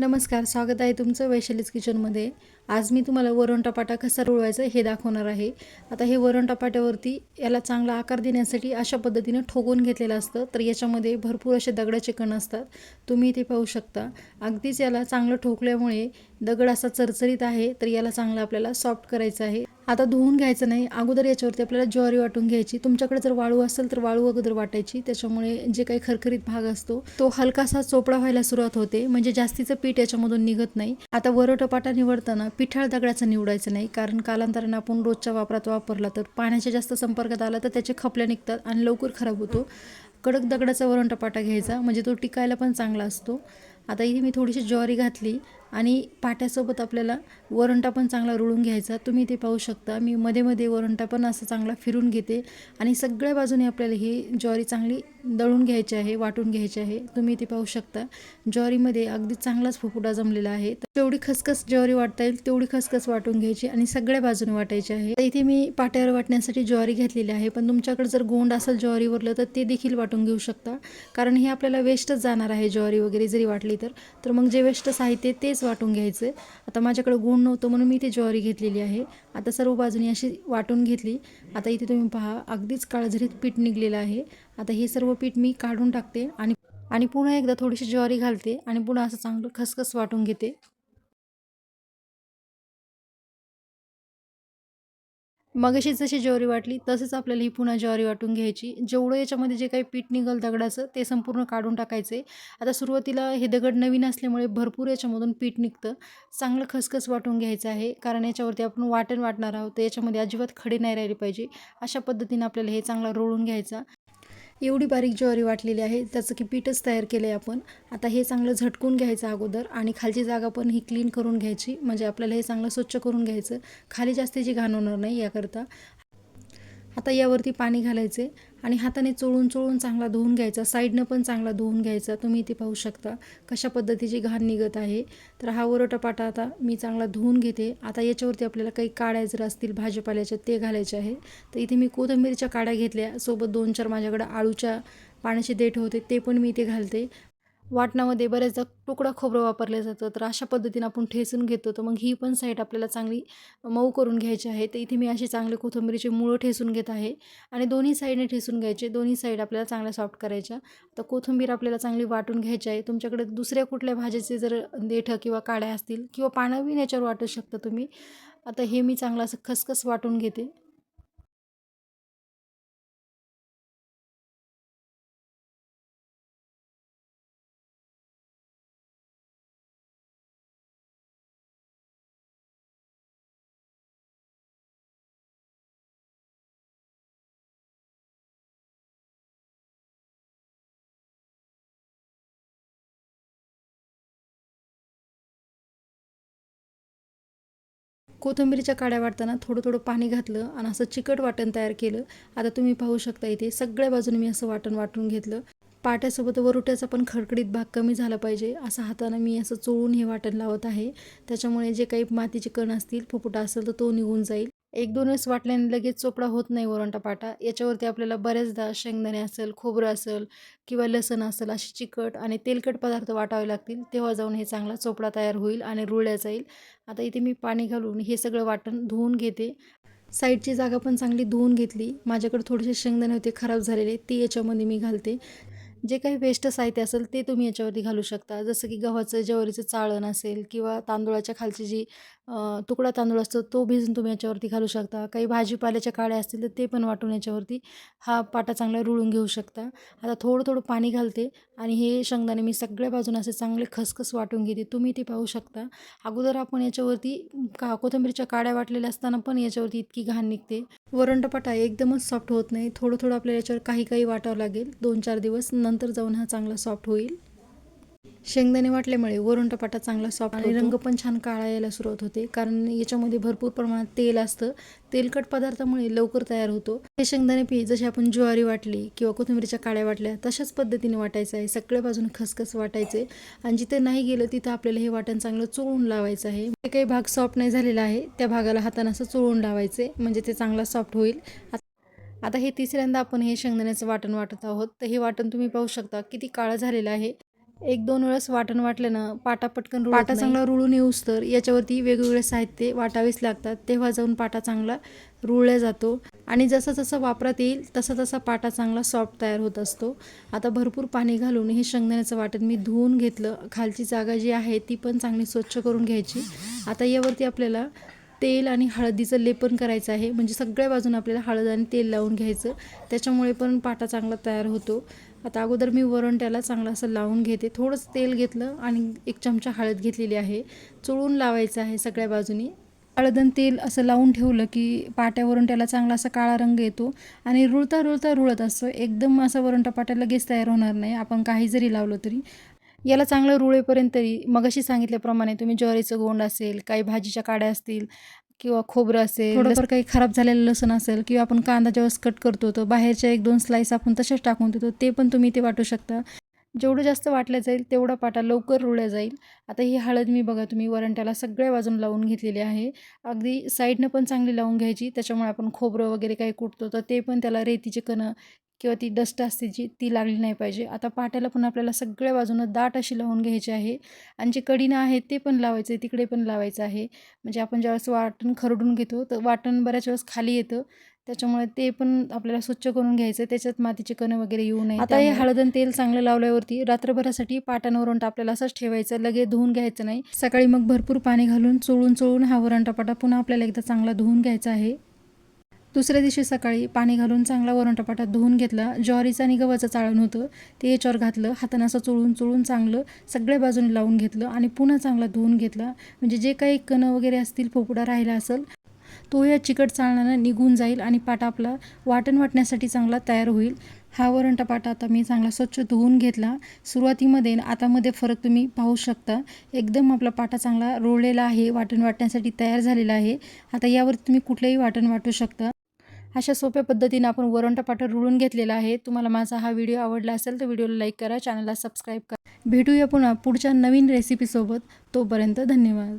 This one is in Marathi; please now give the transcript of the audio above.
नमस्कार स्वागत आहे तुमचं वैशालीज किचनमध्ये. आज मी तुम्हाला वरण टपाटा कसा रुळवायचा हे दाखवणार आहे. आता हे वरण टपाट्यावरती याला चांगला आकार देण्यासाठी अशा पद्धतीनं ठोकून घेतलेलं असतं. तर याच्यामध्ये भरपूर असे दगडाचे कण असतात. तुम्ही ते पाहू शकता. अगदीच याला चांगलं ठोकल्यामुळे दगड असा चरचरीत आहे तर याला चांगलं आपल्याला सॉफ्ट करायचं आहे. आता धुवून घ्यायचं नाही. अगोदर याच्यावरती आपल्याला ज्वारी वाटून घ्यायची. तुमच्याकडे जर वाळू असेल तर वाळू अगोदर वाटायची. त्याच्यामुळे जे काही खरखरीत भाग असतो तो हलकासा चोपडा व्हायला सुरुवात होते. म्हणजे जास्तीचं पीठ याच्यामधून निघत नाही. आता वरटपाटा निवडताना पिठाळ दगडाचं निवडायचं नाही. कारण कालांतराने आपण रोजच्या वापरात वापरला तर पाण्याच्या जास्त संपर्कात आला तर त्याचे खपल्या निघतात आणि लवकर खराब होतो. कडक दगडाचा वरणटपाटा घ्यायचा. म्हणजे तो टिकायला पण चांगला असतो. आता इथे मी थोडीशी ज्वारी घातली. आणि पाट्यासोबत आपल्याला वरंटा पण चांगला रुळून घ्यायचा. तुम्ही ते पाहू शकता. मी मध्ये मध्ये वरंटा पण असं चांगला फिरून घेते. आणि सगळ्या बाजूने आपल्याला ही ज्वारी चांगली दळून घ्यायची आहे वाटून घ्यायची आहे. तुम्ही ते पाहू शकता. ज्वारीमध्ये अगदी चांगलाच फुफुटा जमलेला आहे. तेवढी खसखस ज्वारी वाटता येईल तेवढी खसखस वाटून घ्यायची आणि सगळ्या बाजूने वाटायची आहे. इथे मी पाट्यावर वाटण्यासाठी ज्वारी घेतलेली आहे. पण तुमच्याकडे जर गोंड असेल ज्वारीवरलं तर ते देखील वाटून घेऊ शकता. कारण हे आपल्याला वेस्टच जाणार आहे ज्वारी वगैरे जरी वाटली तर. तर मग जे वेस्ट साहित्य तेच वाटून घ्यायचं. आता माझ्याकडे गुण नव्हतं म्हणून मी ते ज्वारी घेतलेली आहे. आता सर्व बाजूनी अशी वाटून घेतली. आता इथे तुम्ही पहा अगदीच काळझरीत पीठ निघलेलं आहे. आता हे सर्व पीठ मी काढून टाकते आणि आणि पुन्हा एकदा थोडीशी ज्वारी घालते आणि पुन्हा असं चांगलं खसखस वाटून घेते. मगाशी जशी ज्वारी वाटली तसंच आपल्याला ही पुन्हा ज्वारी वाटून घ्यायची. जेवढं याच्यामध्ये जे काही पीठ निघल दगडाचं ते संपूर्ण काढून टाकायचे. आता सुरुवातीला हे दगड नवीन असल्यामुळे भरपूर याच्यामधून पीठ निघतं. चांगलं खसखस वाटून घ्यायचं आहे कारण याच्यावरती आपण वाटण वाटणार आहोत तर याच्यामध्ये अजिबात खडे नाही राहिले पाहिजे. अशा पद्धतीने आपल्याला हे चांगलं रोळून घ्यायचा. एवढी बारीक ज्वारी वाटलेली आहे त्याचं की पीठच तयार केलं आहे आपण. आता हे चांगलं झटकून घ्यायचं अगोदर आणि खालची जागा पण ही क्लीन करून घ्यायची. म्हणजे आपल्याला हे चांगलं स्वच्छ करून घ्यायचं. खाली जास्तीची घाण होणार नाही याकरता. आता यावरती पाणी घालायचे आणि हाताने चोळून चोळून चांगला धुवून घ्यायचा साईडनं पण चांगला धुवून घ्यायचा तुम्ही ते पाहू शकता कशा पद्धतीची घाण निघत आहे. तर हा वरटपाटा आता मी चांगला धुवून घेते. आता याच्यावरती आपल्याला काही काड्या जर असतील भाजीपाल्याच्या ते घालायचे आहे. तर इथे मी कोथिंबीरच्या काड्या घेतल्या. सोबत दोन चार माझ्याकडे आळूच्या पाण्याचे देठ होते ते पण मी इथे घालते. वाटणामध्ये बऱ्याचदा तुकडा खोबरं वापरलं जातं. तर अशा पद्धतीने आपण ठेसून घेतो. तर मग ही पण साईड आपल्याला चांगली मऊ करून घ्यायची आहे. तर इथे मी असे चांगले कोथिंबीरीचे मुळं ठेसून घेत आहे. आणि दोन्ही साईडने ठेसून घ्यायचे. दोन्ही साईड आपल्याला चांगल्या सॉफ्ट करायच्या. तर कोथिंबीर आपल्याला चांगली वाटून घ्यायची आहे. तुमच्याकडे दुसऱ्या कुठल्या भाज्याचे जर देठं किंवा काड्या असतील किंवा पानं बी याच्यावर वाटू शकता तुम्ही. आता हे मी चांगलं असं खसखस वाटून घेते. कोथिंबीरीच्या काड्या वाटताना थोडं थोडं पाणी घातलं आणि असं चिकट वाटण तयार केलं. आता तुम्ही पाहू शकता इथे सगळ्या बाजूने मी असं वाटण वाटून घेतलं. पाट्यासोबत वरुट्याचा पण खडखडीत भाग कमी झाला पाहिजे. असं हातानं मी असं चोळून हे वाटण लावत आहे. त्याच्यामुळे जे काही मातीचे कण असतील फुफुटा असेल तर तो निघून जाईल. एक दोन वेळेस वाटल्याने लगेच चोपडा होत नाही वरणटा याच्यावरती आपल्याला बऱ्याचदा शेंगदाणे असेल खोबरं असेल किंवा लसण असेल अशी चिकट आणि तेलकट पदार्थ वाटावे लागतील तेव्हा जाऊन हे चांगला चोपडा तयार होईल आणि रुळल्या जाईल. आता इथे मी पाणी घालून हे सगळं वाटण धुवून घेते. साईडची जागा पण चांगली धुवून घेतली. माझ्याकडे थोडेसे शेंगदाणे होते खराब झालेले ते याच्यामध्ये मी घालते. जे काही वेस्ट साहित्य असेल ते तुम्ही याच्यावरती घालू शकता. जसं की गव्हाचं ज्वारीचं चाळण असेल किंवा तांदूळाच्या खालची जी तुकडा तांदूळ असतो तो भिजून तुम्ही याच्यावरती घालू शकता. काही भाजीपाल्याच्या काळ्या असतील तर ते पण वाटून याच्यावरती हा पाटा चांगला रुळून घेऊ शकता. आता थोडं थोडं पाणी घालते आणि हे शेंगदाणे मी सगळ्या बाजूने असे चांगले खसखस वाटून घेते. तुम्ही ते पाहू शकता. अगोदर आपण याच्यावरती का कोथिंबीरच्या काड्या वाटलेल्या असताना पण याच्यावरती इतकी घाण निघते. वरंडपाटा एकदमच सॉफ्ट होत नाही. थोडं थोडं आपल्याला याच्यावर काही काही वाटावं लागेल. दोन चार दिवस नंतर जाऊन हा चांगला सॉफ्ट होईल. शेंगदाणे वाटल्यामुळे वरून टपाटा चांगला सॉफ्ट आणि रंग पण छान काळा यायला सुरुवात होते. कारण याच्यामध्ये भरपूर प्रमाणात तेल असतं. तेलकट पदार्थामुळे लवकर तयार होतो. हे शेंगदाणे पी जशी आपण ज्वारी वाटली किंवा कोथिंबीरच्या काड्या वाटल्या तशाच पद्धतीने वाटायचं आहे. सगळ्या बाजूने खसखस वाटायचे. आणि जिथे नाही गेलं तिथं आपल्याला हे वाटण चांगलं चोळून लावायचं आहे. जे काही भाग सॉफ्ट नाही झालेला आहे त्या भागाला हातानं असं चोळून लावायचे म्हणजे ते चांगला सॉफ्ट होईल. आता हे तिसऱ्यांदा आपण हे शेंगदाण्याचं वाटण वाटत आहोत. तर हे वाटण तुम्ही पाहू शकता किती काळं झालेलं आहे. एक दोन वेळेस वाटण वाटलं ना पाटा पटकन पाटा चांगला रुळून येऊस तर याच्यावरती वेगवेगळे साहित्य वाटावेच लागतात. तेव्हा जाऊन पाटा चांगला रुळल्या जातो. आणि जसं जसं वापरात येईल तसा तसा पाटा चांगला सॉफ्ट तयार होत असतो. आता भरपूर पाणी घालून हे शेंगदाण्याचं वाटण मी धुवून घेतलं. खालची जागा जी आहे ती पण चांगली स्वच्छ करून घ्यायची. आता यावरती आपल्याला तेल आणि हळदीचं लेपन करायचं आहे. म्हणजे सगळ्या बाजून आपल्याला हळद आणि तेल लावून घ्यायचं. त्याच्यामुळे पण पाटा चांगला तयार होतो. आता अगोदर मी वरण त्याला चांगलं असं लावून घेते. थोडंसं तेल घेतलं आणि एक चमचा हळद घेतलेली आहे. चोळून लावायचं आहे सगळ्या बाजूनी. हळदन तेल असं लावून ठेवलं की पाट्यावरून त्याला चांगला असा काळा रंग येतो आणि रुळता रुळता रुळत असतो एकदम असा वरण पाट्या लगेच तयार होणार नाही. आपण काही जरी लावलं तरी. याला चांगलं रुळेपर्यंत तरी मगाशी सांगितल्याप्रमाणे तुम्ही ज्वारीचं गोंड असेल काही भाजीच्या काड्या असतील किंवा खोबरं असेल थोडंफार काही खराब झालेलं लसण असेल किंवा आपण कांदा ज्यावेळेस कट करतो तर बाहेरच्या एक दोन स्लाईस आपण तसेच टाकून देतो ते पण तुम्ही ते वाटू शकता. जेवढं जास्त वाटलं जाईल तेवढा पाटा लवकर रुळल्या जाईल. आता ही हळद मी बघा तुम्ही वरंट्याला सगळ्या बाजून लावून घेतलेली आहे. अगदी साईडनं पण चांगली लावून घ्यायची त्याच्यामुळे आपण खोबरं वगैरे काही कुटतो तर ते पण त्याला रेतीचे कणं किंवा ती डस्ट असते जी ती लागली नाही पाहिजे. आता पाट्याला पण आपल्याला सगळ्या बाजूनं दाट अशी लावून घ्यायची आहे. आणि जे कडीनं आहे ते पण लावायचं आहे तिकडे पण लावायचं आहे. म्हणजे आपण ज्यावेळेस वाटण खरडून घेतो तर वाटण बऱ्याच वेळेस खाली येतं. त्याच्यामुळे ते पण आपल्याला स्वच्छ करून घ्यायचं त्याच्यात मातीचे कणं वगैरे येऊ नये. आता हे हळदन तेल चांगलं लावल्यावरती रात्रभरासाठी पाटानं वरंट आपल्याला असंच ठेवायचं. लगेच धुवून घ्यायचं नाही. सकाळी मग भरपूर पाणी घालून चोळून चोळून हा वरंटा पाटा पुन्हा आपल्याला एकदा चांगला धुवून घ्यायचा आहे. दुसऱ्या दिवशी सकाळी पाणी घालून चांगला वरणटापाटात धुवून घेतला. ज्वारीचं आणि गव्हाचं चाळण होतं. ते याच्यावर घातलं. हातानं असं चोळून चोळून चांगलं सगळ्या बाजूने लावून घेतलं आणि पुन्हा चांगला धुवून घेतला. म्हणजे जे काही कणं वगैरे असतील पोपडा राहिला असेल तो या चिकट चाळणानं निघून जाईल आणि पाटा आपला वाटण वाटण्यासाठी चांगला तयार होईल. हा वरणटा पाटा आता मी चांगला स्वच्छ धुवून घेतला. सुरुवातीमध्ये आतामध्ये फरक तुम्ही पाहू शकता. एकदम आपला पाटा चांगला रोळलेला आहे. वाटण वाटण्यासाठी तयार झालेला आहे. आता यावर तुम्ही कुठलंही वाटण वाटू शकता. अशा सोप्या पद्धतीने आपण वरंटा पाटा रुळून घेतलेला आहे. तुम्हाला माझा हा व्हिडिओ आवडला असेल तर व्हिडिओला लाईक करा चॅनलला सबस्क्राईब करा. भेटूया पुन्हा पुढच्या नवीन रेसिपीसोबत. तोपर्यंत धन्यवाद.